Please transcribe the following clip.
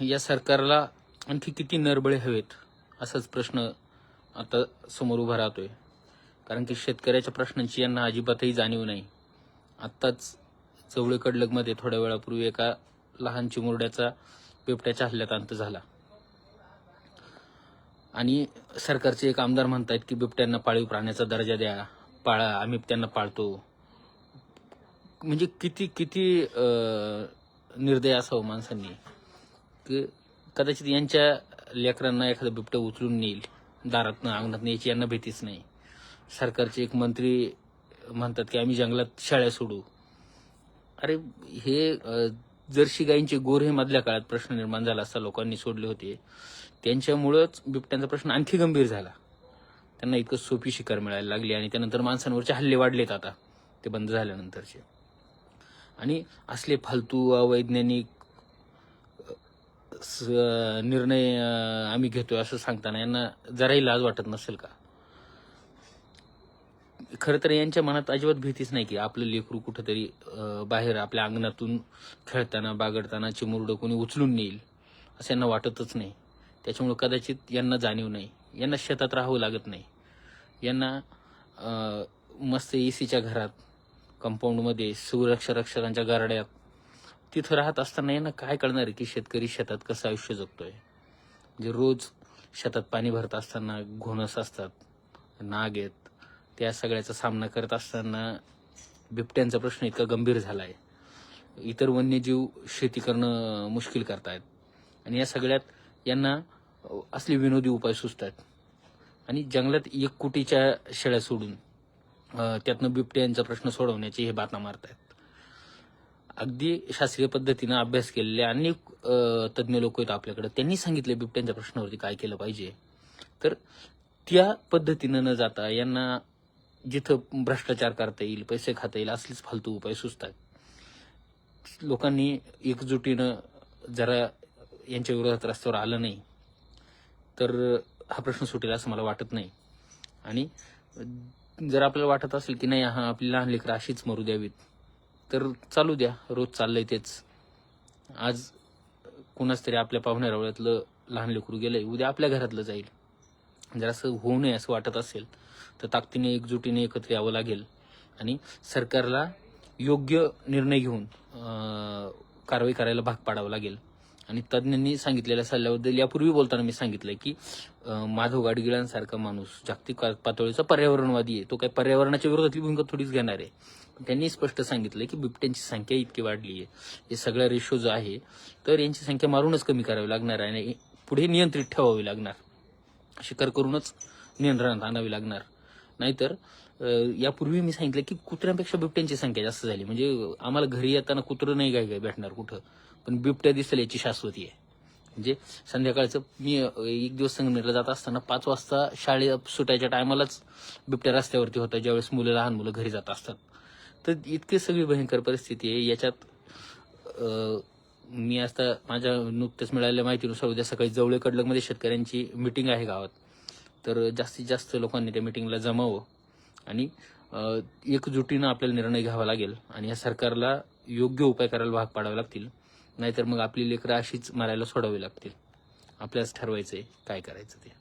या सरकारला आणखी किती नरबळे हवेत असाच प्रश्न आता समोर उभा राहतोय. कारण की शेतकऱ्याच्या प्रश्नांची यांना अजिबातही जाणीव नाही. आत्ताच चवळे कडलगमध्ये थोड्या वेळापूर्वी एका लहान चिमुरड्याचा बिबट्याच्या हल्ल्यात अंत झाला. आणि सरकारचे एक आमदार म्हणतायत की बिबट्यांना पाळीव प्राण्याचा दर्जा द्या पाळा आम्ही त्यांना पाळतो. म्हणजे किती किती निर्दय असावं माणसांनी? की कदाचित यांच्या लेकरांना एखादं बिबटं उचलून नेईल. दारातनं अंगणात याची यांना भीतीच नाही. सरकारचे एक मंत्री म्हणतात की आम्ही जंगलात शाळा सोडू. अरे हे जर्शी गायींचे गोर हे मधल्या काळात प्रश्न निर्माण झाला असता लोकांनी सोडले होते. त्यांच्यामुळंच बिबट्यांचा प्रश्न आणखी गंभीर झाला. त्यांना इतकं सोपी शिकार मिळायला लागली आणि त्यानंतर माणसांवरचे हल्ले वाढलेत आता. ते बंद झाल्यानंतरचे. आणि असले फालतू अवैज्ञानिक स- निर्णय आम्ही घेतोय असं सांगताना यांना जराही लाज वाटत नसेल का? खरं तर यांच्या मनात अजिबात भीतीच नाही की आपलं लेकरू कुठंतरी बाहेर आपल्या अंगणातून खेळताना बागडताना चिमुरडं कोणी उचलून नेईल असं यांना वाटतच नाही. त्याच्यामुळे कदाचित यांना जाणीव नाही. यांना शेतात राहावं लागत नाही. यांना मस्त ए सीच्या घरात कंपाऊंडमध्ये सुरक्षा रक्षकांच्या गारड्यात तिथं राहत असताना यांना काय कळणार आहे की शेतकरी शेतात कसं आयुष्य जगतोय? म्हणजे रोज शेतात पाणी भरत असताना घोणस असतात नाग आहेत त्या सगळ्याचा सामना करत असताना बिबट्यांचा प्रश्न इतका गंभीर झाला आहे इतर वन्यजीव शेती करणं मुश्किल करतायत. आणि या सगळ्यात यांना असले विनोदी उपाय सुचतात आणि जंगलात एक कोटीच्या शेळ्या सोडून त्यातनं बिबट्यांचा प्रश्न सोडवण्याची हे बातम्या मारतायत. अगदी शास्त्रीय पद्धतीनं अभ्यास केलेले अनेक तज्ज्ञ लोक आहेत आपल्याकडे. त्यांनी सांगितले बिबट्यांच्या प्रश्नावरती काय केलं पाहिजे. तर त्या पद्धतीनं न जाता यांना जिथं भ्रष्टाचार करता येईल पैसे खाता येईल असलेच फालतू उपाय सुचतात. लोकांनी एकजुटीनं जरा यांच्या विरोधात रस्त्यावर आलं नाही तर हा प्रश्न सुटेल असं मला वाटत नाही. आणि जर आपल्याला वाटत असेल की नाही हा आपली लहान लेकरं अशीच मरू द्यावीत तर चालू द्या. रोज चाललंय तेच. आज कुणाच तरी आपल्या पाहुण्या रावळ्यातलं लहान लेकरू गेलंय उद्या आपल्या घरातलं जाईल. जर असं होऊ नये असं वाटत असेल तर ताकदीने एकजुटीने एकत्र यावं लागेल आणि सरकारला योग्य निर्णय घेऊन कारवाई करायला भाग पाडावं लागेल. आणि तज्ज्ञांनी सांगितलेल्या सल्ल्याबद्दल यापूर्वी बोलताना मी सांगितलं की माधव गाडगिळांसारखा माणूस जागतिक पातळीचा पर्यावरणवादी आहे. तो काही पर्यावरणाच्या विरोधातली भूमिका थोडीच घेणार आहे. त्यांनी स्पष्ट सांगितलं की बिबट्यांची संख्या इतकी वाढली आहे. हे सगळा रेशो जो आहे तर यांची संख्या मारूनच कमी करावी लागणार आहे आणि पुढे नियंत्रित ठेवावी लागणार. शिकार करूनच नियंत्रणात आणावी लागणार. नाहीतर यापूर्वी मी सांगितलं की कुत्र्यांपेक्षा बिबट्यांची संख्या जास्त झाली. म्हणजे आम्हाला घरी येताना कुत्रं नाही काय काय भेटणार कुठं. पण बिबट्या दिसेल याची शाश्वती आहे. म्हणजे संध्याकाळचं मी एक दिवस संगमनेरला जात असताना पाच वाजता शाळे सुटायच्या टायमालाच बिबट्या रस्त्यावरती होता ज्यावेळेस मुलं लहान मुलं घरी जात असतात. तर इतकी सगळी भयंकर परिस्थिती आहे. याच्यात मी आता माझ्या नुकत्याच मिळालेल्या माहितीनुसार उद्या सकाळी जवळे कडलकमध्ये शेतकऱ्यांची मिटिंग आहे गावात. तर जास्तीत जास्त लोकांनी त्या मिटिंगला जमावं. आणि एकजुटीनं आपल्याला निर्णय घ्यावा लागेल. आणि या सरकारला योग्य उपाय करायला भाग पाडावे लागतील. नाहीतर मग आपली लेकरं अशीच मारायला सोडावी लागतील. आपल्याच ठरवायचं आहे काय करायचं ते.